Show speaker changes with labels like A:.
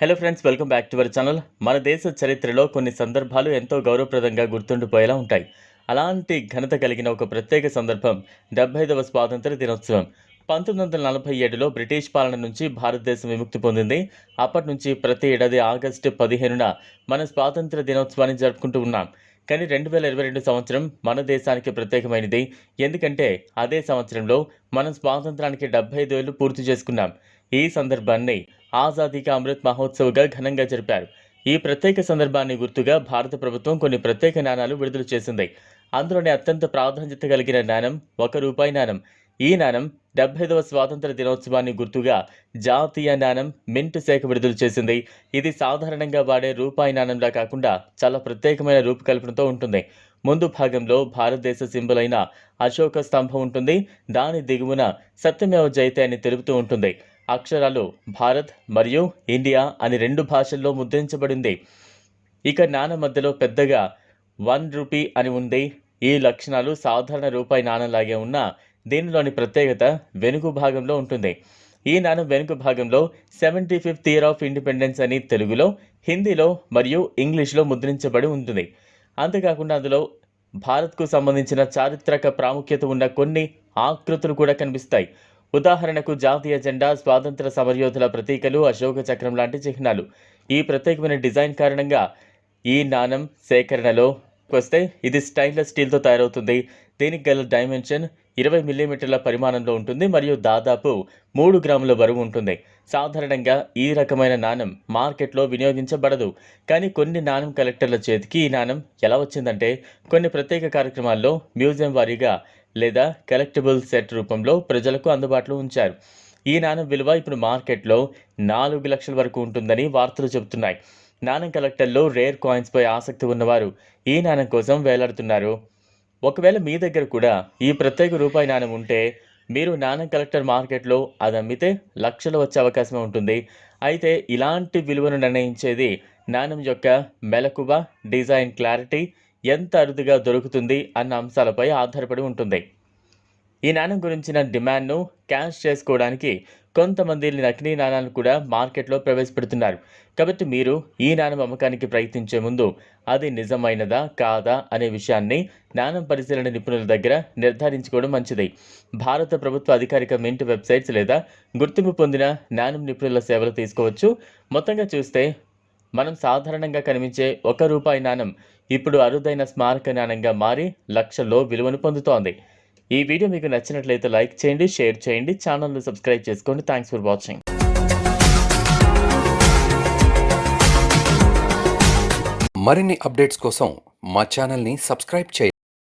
A: Hello friends welcome back to our channel మన దేశ చరిత్రలో కొన్ని సందర్భాలు ఎంతో గౌరవప్రదంగా గుర్తుండిపోయేలా ఉంటాయి. అలాంటి ఘనత కలిగిన ఒక ప్రత్యేక సందర్భం డెబ్బై ఐదవ స్వాతంత్ర దినోత్సవం. పంతొమ్మిది వందల నలభై ఏడులో బ్రిటిష్ పాలన నుంచి భారతదేశం విముక్తి పొందింది. అప్పటి నుంచి ప్రతి ఏడాది ఆగస్టు పదిహేనున మన స్వాతంత్ర దినోత్సవాన్ని జరుపుకుంటూ ఉన్నాం. కానీ రెండు వేల ఇరవై రెండు సంవత్సరం మన దేశానికి ప్రత్యేకమైనది. ఎందుకంటే అదే సంవత్సరంలో మనం స్వాతంత్రానికి డెబ్బై ఐదు ఏళ్ళు పూర్తి చేసుకున్నాం. ఈ సందర్భాన్ని ఆజాదీకి అమృత్ మహోత్సవ్గా ఘనంగా జరిపారు. ఈ ప్రత్యేక సందర్భాన్ని గుర్తుగా భారత ప్రభుత్వం కొన్ని ప్రత్యేక నాణాలు విడుదల చేసింది. అందులోనే అత్యంత ప్రాధాన్యత కలిగిన నాణం ఒక రూపాయి నాణం. ఈ నాణం డెబ్బైదవ స్వాతంత్ర దినోత్సవాన్ని గుర్తుగా జాతీయ నాణం మింట్ శాఖ విడుదల చేసింది. ఇది సాధారణంగా వాడే రూపాయి నాణంలా కాకుండా చాలా ప్రత్యేకమైన రూపకల్పనతో ఉంటుంది. ముందు భాగంలో భారతదేశ సింబల్ అయిన అశోక స్తంభం ఉంటుంది. దాని దిగువన సత్యమేవ జయతే అని తెలుపుతూ ఉంటుంది. అక్షరాలు భారత్ మరియు ఇండియా అని రెండు భాషల్లో ముద్రించబడింది. ఇక నాణ మధ్యలో పెద్దగా వన్ రూపీ అని ఉంది. ఈ లక్షణాలు సాధారణ రూపాయి నాణంలాగే ఉన్న దీనిలోని ప్రత్యేకత వెనుక భాగంలో ఉంటుంది. ఈ నాణం వెనుక భాగంలో seventy fifth year of independence అని తెలుగులో హిందీలో మరియు ఇంగ్లీష్లో ముద్రించబడి ఉంటుంది. అంతేకాకుండా అందులో భారత్కు సంబంధించిన చారిత్రక ప్రాముఖ్యత ఉన్న కొన్ని ఆకృతులు కూడా కనిపిస్తాయి. ఉదాహరణకు జాతీయ జెండా స్వాతంత్ర సమరయోధుల ప్రతీకలు అశోక చక్రం లాంటి చిహ్నాలు. ఈ ప్రత్యేకమైన డిజైన్ కారణంగా ఈ నాణం సేకరణలో వస్తే ఇది స్టైన్లెస్ స్టీల్తో తయారవుతుంది. దీనికి గల డైమెన్షన్ ఇరవై మిల్లీమీటర్ల పరిమాణంలో ఉంటుంది మరియు దాదాపు మూడు గ్రాముల బరువు ఉంటుంది. సాధారణంగా ఈ రకమైన నాణం మార్కెట్లో వినియోగించబడదు. కానీ కొన్ని నాణం కలెక్టర్ల చేతికి ఈ నాణం ఎలా వచ్చిందంటే కొన్ని ప్రత్యేక కార్యక్రమాల్లో మ్యూజియం వారీగా లేదా కలెక్టబుల్ సెట్ రూపంలో ప్రజలకు అందుబాటులో ఉంచారు. ఈ నాణం విలువ ఇప్పుడు మార్కెట్లో నాలుగు లక్షల వరకు ఉంటుందని వార్తలు చెబుతున్నాయి. నాణం కలెక్టర్లో రేర్ కాయిన్స్పై ఆసక్తి ఉన్నవారు ఈ నాణం కోసం వేలాడుతున్నారు. ఒకవేళ మీ దగ్గర కూడా ఈ ప్రత్యేక రూపాయి నాణం ఉంటే మీరు నాణం కలెక్టర్ మార్కెట్లో అది అమ్మితే లక్షలు వచ్చే అవకాశం ఉంటుంది. అయితే ఇలాంటి విలువను నిర్ణయించేది నాణం యొక్క మెలకువ డిజైన్ క్లారిటీ ఎంత అరుదుగా దొరుకుతుంది అన్న అంశాలపై ఆధారపడి ఉంటుంది. ఈ నాణం గురించిన డిమాండ్ను క్యాష్ చేసుకోవడానికి కొంతమంది నకిలీ నాణాలను కూడా మార్కెట్లో ప్రవేశపెడుతున్నారు. కాబట్టి మీరు ఈ నాణం అమ్మకానికి ప్రయత్నించే ముందు అది నిజమైనదా కాదా అనే విషయాన్ని నాణం పరిశీలన నిపుణుల దగ్గర నిర్ధారించుకోవడం మంచిది. భారత ప్రభుత్వ అధికారిక మింట్ వెబ్సైట్స్ లేదా గుర్తింపు పొందిన నాణం నిపుణుల సేవలు తీసుకోవచ్చు. మొత్తంగా చూస్తే మనం సాధారణంగా కనిపించే ఒక రూపాయి నాణం ఇప్పుడు అరుదైన స్మారక నాణంగా మారి లక్షల్లో విలువను పొందుతోంది. ఈ వీడియో మీకు నచ్చినట్లయితే లైక్ చేయండి షేర్ చేయండి ఛానల్ను సబ్స్క్రైబ్ చేసుకోండి. థ్యాంక్స్ ఫర్ వాచింగ్
B: మరిన్ని అప్డేట్స్ కోసం మా ఛానల్ని సబ్స్క్రైబ్ చేయండి.